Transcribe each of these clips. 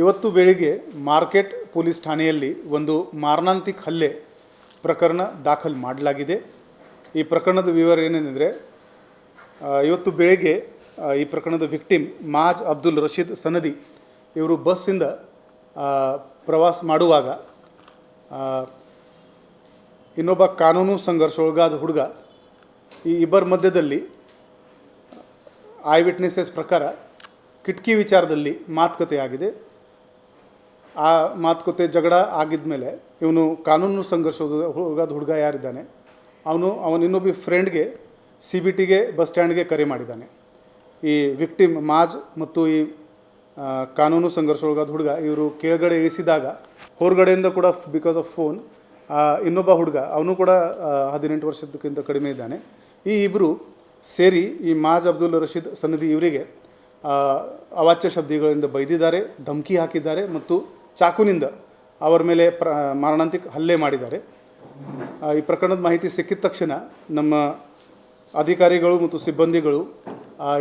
ಇವತ್ತು ಬೆಳಿಗ್ಗೆ market police ಠಾಣೆಯಲ್ಲಿ ಒಂದು ಮಾರಣಾಂತಿಕ ಹಲ್ಲೆ ಪ್ರಕರಣ ದಾಖಲು ಮಾಡಲಾಗಿದೆ. ಈ ಪ್ರಕರಣದ ವಿವರ ಏನೇನೆಂದರೆ ಇವತ್ತು ಬೆಳಿಗ್ಗೆ ಈ ಪ್ರಕರಣದ ವಿಕ್ಟಿಮ್ ಮಾಜ್ ಅಬ್ದುಲ್ ರಶೀದ್ ಸನದಿ ಇವರು ಬಸ್ಸಿಂದ ಪ್ರವಾಸ ಮಾಡುವಾಗ ಇನ್ನೊಬ್ಬ ಕಾನೂನು ಸಂಘರ್ಷ ಒಳಗಾದ ಹುಡುಗ ಈ ಇಬ್ಬರ ಮಧ್ಯದಲ್ಲಿ ಐ ವಿಟ್ನೆಸಸ್ ಪ್ರಕಾರ ಕಿಟಕಿ ವಿಚಾರದಲ್ಲಿ ಮಾತುಕತೆ ಆಗಿದೆ ಆ ಮಾತುಕತೆ ಜಗಳ ಆಗಿದ ಮೇಲೆ ಇವನು ಕಾನೂನು ಸಂಘರ್ಷ ಹೋಗಾದ ಹುಡುಗ ಯಾರಿದ್ದಾನೆ? ಅವನು, ಅವನ ಇನ್ನೊಬ್ಬ ಫ್ರೆಂಡ್ಗೆ ಸಿ ಬಿ ಟಿಗೆ ಬಸ್ ಸ್ಟ್ಯಾಂಡ್ಗೆ ಕರೆ ಮಾಡಿದ್ದಾನೆ. ಈ ವಿಕ್ಟಿಮ್ ಮಾಜ್ ಮತ್ತು ಈ ಕಾನೂನು ಸಂಘರ್ಷ ಹೋಗೋದು ಹುಡುಗ ಇವರು ಕೆಳಗಡೆ ಇಳಿಸಿದಾಗ, ಹೊರಗಡೆಯಿಂದ ಕೂಡ ಬಿಕಾಸ್ ಆಫ್ ಫೋನ್ ಇನ್ನೊಬ್ಬ ಹುಡುಗ, ಅವನು ಕೂಡ ಹದಿನೆಂಟು ವರ್ಷದಕ್ಕಿಂತ ಕಡಿಮೆ ಇದ್ದಾನೆ. ಈ ಇಬ್ಬರು ಸೇರಿ ಈ ಮಾಜ್ ಅಬ್ದುಲ್ ರಶೀದ್ ಸನ್ನದಿ ಇವರಿಗೆ ಅವಾಚ್ಯ ಶಬ್ದಗಳಿಂದ ಬೈದಿದ್ದಾರೆ, ಧಮಕಿ ಹಾಕಿದ್ದಾರೆ ಮತ್ತು ಚಾಕುನಿಂದ ಅವರ ಮೇಲೆ ಪ್ರ, ಮಾರಣಾಂತಿಕ ಹಲ್ಲೆ ಮಾಡಿದ್ದಾರೆ. ಈ ಪ್ರಕರಣದ ಮಾಹಿತಿ ಸಿಕ್ಕಿದ ತಕ್ಷಣ ನಮ್ಮ ಅಧಿಕಾರಿಗಳು ಮತ್ತು ಸಿಬ್ಬಂದಿಗಳು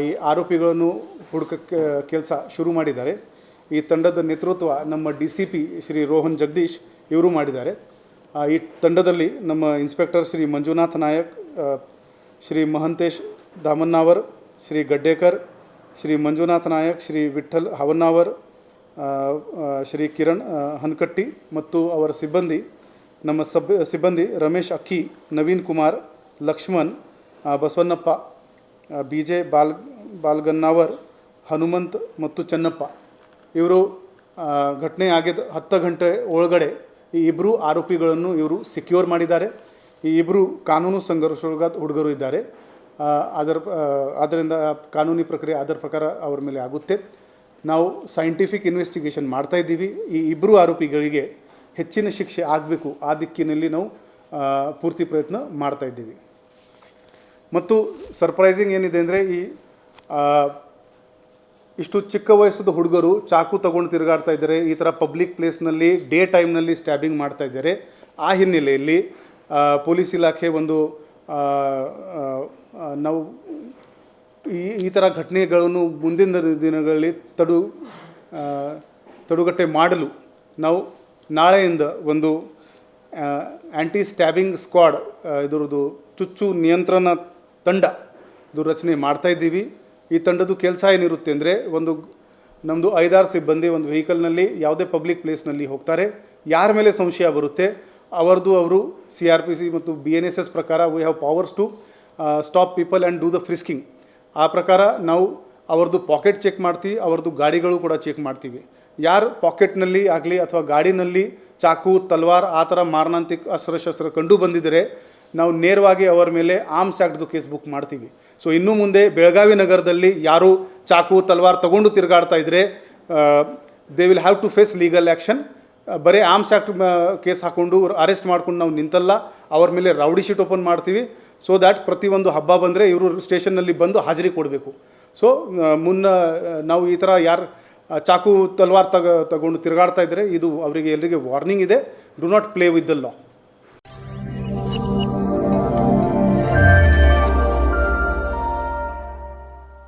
ಈ ಆರೋಪಿಗಳನ್ನು ಹುಡುಕಕ್ಕೆ ಕೆಲಸ ಶುರು ಮಾಡಿದ್ದಾರೆ. ಈ ತಂಡದ ನೇತೃತ್ವ ನಮ್ಮ D C P Shri Rohan Jagadish ಇವರು ಮಾಡಿದ್ದಾರೆ. ಈ ತಂಡದಲ್ಲಿ ನಮ್ಮ ಇನ್ಸ್ಪೆಕ್ಟರ್ ಶ್ರೀ ಮಂಜುನಾಥ್ ನಾಯಕ್ ಶ್ರೀ ಮಹಂತೇಶ್ ದಾಮನ್ನಾವರ್, ಶ್ರೀ ಗಡ್ಡೇಕರ್, ಶ್ರೀ ಮಂಜುನಾಥ್ ನಾಯಕ್, ಶ್ರೀ ವಿಠಲ್ ಹವನ್ನಾವರ್ ಶ್ರೀ ಕಿರಣ್ ಹನ್ಕಟ್ಟಿ ಮತ್ತು ಅವರ ಸಿಬ್ಬಂದಿ, ನಮ್ಮ ಸಬ್ ಸಿಬ್ಬಂದಿ ರಮೇಶ್ ಅಕ್ಕಿ, ನವೀನ್ ಕುಮಾರ್, ಲಕ್ಷ್ಮಣ್ ಬಸವಣ್ಣಪ್ಪ ಬಿ ಜೆ ಬಾಲ್ ಬಾಲ್ಗನ್ನಾವರ್ ಹನುಮಂತ್ ಮತ್ತು ಚೆನ್ನಪ್ಪ. ಇವರು ಘಟನೆ ಆಗಿದ್ದ ಹತ್ತು ಗಂಟೆ ಒಳಗಡೆ ಈ ಇಬ್ಬರು ಆರೋಪಿಗಳನ್ನು ಇವರು ಸೆಕ್ಯೂರ್ ಮಾಡಿದ್ದಾರೆ. ಈ ಇಬ್ಬರು ಕಾನೂನು ಸಂಘರ್ಷದ ಹುಡುಗರು ಇದ್ದಾರೆ. ಅದರ ಆದ್ದರಿಂದ ಕಾನೂನಿ ಪ್ರಕ್ರಿಯೆ ಅದರ ಪ್ರಕಾರ ಅವರ ಮೇಲೆ ಆಗುತ್ತೆ. ನಾವು ಸೈಂಟಿಫಿಕ್ ಇನ್ವೆಸ್ಟಿಗೇಷನ್ ಮಾಡ್ತಾ ಇದ್ದೀವಿ. ಈ ಇಬ್ಬರು ಆರೋಪಿಗಳಿಗೆ ಹೆಚ್ಚಿನ ಶಿಕ್ಷೆ ಆಗಬೇಕು ಆ ದಿಕ್ಕಿನಲ್ಲಿ ನಾವು ಪೂರ್ತಿ ಪ್ರಯತ್ನ ಮಾಡ್ತಾ ಇದ್ದೀವಿ. ಮತ್ತು ಸರ್ಪ್ರೈಸಿಂಗ್ ಏನಿದೆ ಅಂದರೆ ಈ ಇಷ್ಟು ಚಿಕ್ಕ ವಯಸ್ಸದ ಹುಡುಗರು ಚಾಕು ತಗೊಂಡು ತಿರುಗಾಡ್ತಾ ಇದ್ದಾರೆ. ಈ ಥರ ಪಬ್ಲಿಕ್ ಪ್ಲೇಸ್ನಲ್ಲಿ ಡೇ ಟೈಮ್ನಲ್ಲಿ ಸ್ಟ್ಯಾಬಿಂಗ್ ಮಾಡ್ತಾ ಇದ್ದಾರೆ. ಆ ಹಿನ್ನೆಲೆಯಲ್ಲಿ ಪೊಲೀಸ್ ಇಲಾಖೆ ಒಂದು ನಾವು ಈ ಈ ಥರ ಘಟನೆಗಳನ್ನು ಮುಂದಿನ ದಿನಗಳಲ್ಲಿ ತಡು ತಡುಗಟ್ಟೆ ಮಾಡಲು ನಾವು ನಾಳೆಯಿಂದ ಒಂದು ಆ್ಯಂಟಿ ಸ್ಟ್ಯಾಬಿಂಗ್ ಸ್ಕ್ವಾಡ್ ಇದರದು ಚುಚ್ಚು ನಿಯಂತ್ರಣ ತಂಡ ಇದು ರಚನೆ ಮಾಡ್ತಾ ಇದ್ದೀವಿ. ಈ ತಂಡದ ಕೆಲಸ ಏನಿರುತ್ತೆ ಅಂದರೆ ಒಂದು ನಮ್ಮದು ಐದಾರು ಸಿಬ್ಬಂದಿ ಒಂದು ವೆಹಿಕಲ್ನಲ್ಲಿ ಯಾವುದೇ ಪಬ್ಲಿಕ್ ಪ್ಲೇಸ್ನಲ್ಲಿ ಹೋಗ್ತಾರೆ. ಯಾರ ಮೇಲೆ ಸಂಶಯ ಬರುತ್ತೆ? ಅವರದು ಅವರು ಸಿ ಆರ್ ಪಿ ಸಿ ಮತ್ತು ಬಿ ಎನ್ ಎಸ್ ಎಸ್ ಪ್ರಕಾರ we have powers to stop people and do the frisking ಆ ಪ್ರಕಾರ ನಾವು ಅವ್ರದ್ದು ಪಾಕೆಟ್ ಚೆಕ್ ಮಾಡ್ತೀವಿ ಅವ್ರದ್ದು ಗಾಡಿಗಳು ಕೂಡ ಚೆಕ್ ಮಾಡ್ತೀವಿ. ಯಾರು ಪಾಕೆಟ್ನಲ್ಲಿ ಆಗಲಿ ಅಥವಾ ಗಾಡಿನಲ್ಲಿ ಚಾಕು, ತಲ್ವಾರ್ ಆ ಥರ ಮಾರಣಾಂತಿಕ ಅಸ್ತ್ರಶಸ್ತ್ರ ಕಂಡು ಬಂದಿದ್ದರೆ ನಾವು ನೇರವಾಗಿ ಅವರ ಮೇಲೆ ಆರ್ಮ್ಸ್ ಆ್ಯಕ್ಟ್ದು ಕೇಸ್ ಬುಕ್ ಮಾಡ್ತೀವಿ. ಸೊ ಇನ್ನು ಮುಂದೆ ಬೆಳಗಾವಿ ನಗರದಲ್ಲಿ ಯಾರು ಚಾಕು, ತಲ್ವಾರ್ ತಗೊಂಡು ತಿರುಗಾಡ್ತಾ ಇದ್ದರೆ they will have to face legal action ಬರೀ ಆರ್ಮ್ಸ್ ಆ್ಯಕ್ಟ್ ಕೇಸ್ ಹಾಕ್ಕೊಂಡು ಅರೆಸ್ಟ್ ಮಾಡ್ಕೊಂಡು ನಾವು ನಿಂತಲ್ಲ, ಅವ್ರ ಮೇಲೆ ರೌಡಿ ಶೀಟ್ ಓಪನ್ ಮಾಡ್ತೀವಿ. ಸೊ ದ್ಯಾಟ್ ಪ್ರತಿಯೊಂದು ಹಬ್ಬ ಬಂದರೆ ಇವರು ಸ್ಟೇಷನ್ನಲ್ಲಿ ಬಂದು ಹಾಜರಿ ಕೊಡಬೇಕು. ಸೊ ಮುನ್ನ ನಾವು ಈ ಥರ ಯಾರು ಚಾಕು, ತಲ್ವಾರ್ ತಗ, ತಗೊಂಡು ತಿರುಗಾಡ್ತಾ ಇದ್ದರೆ ಇದು ಅವರಿಗೆ ಎಲ್ಲರಿಗೆ ವಾರ್ನಿಂಗ್ ಇದೆ. Do not play with the law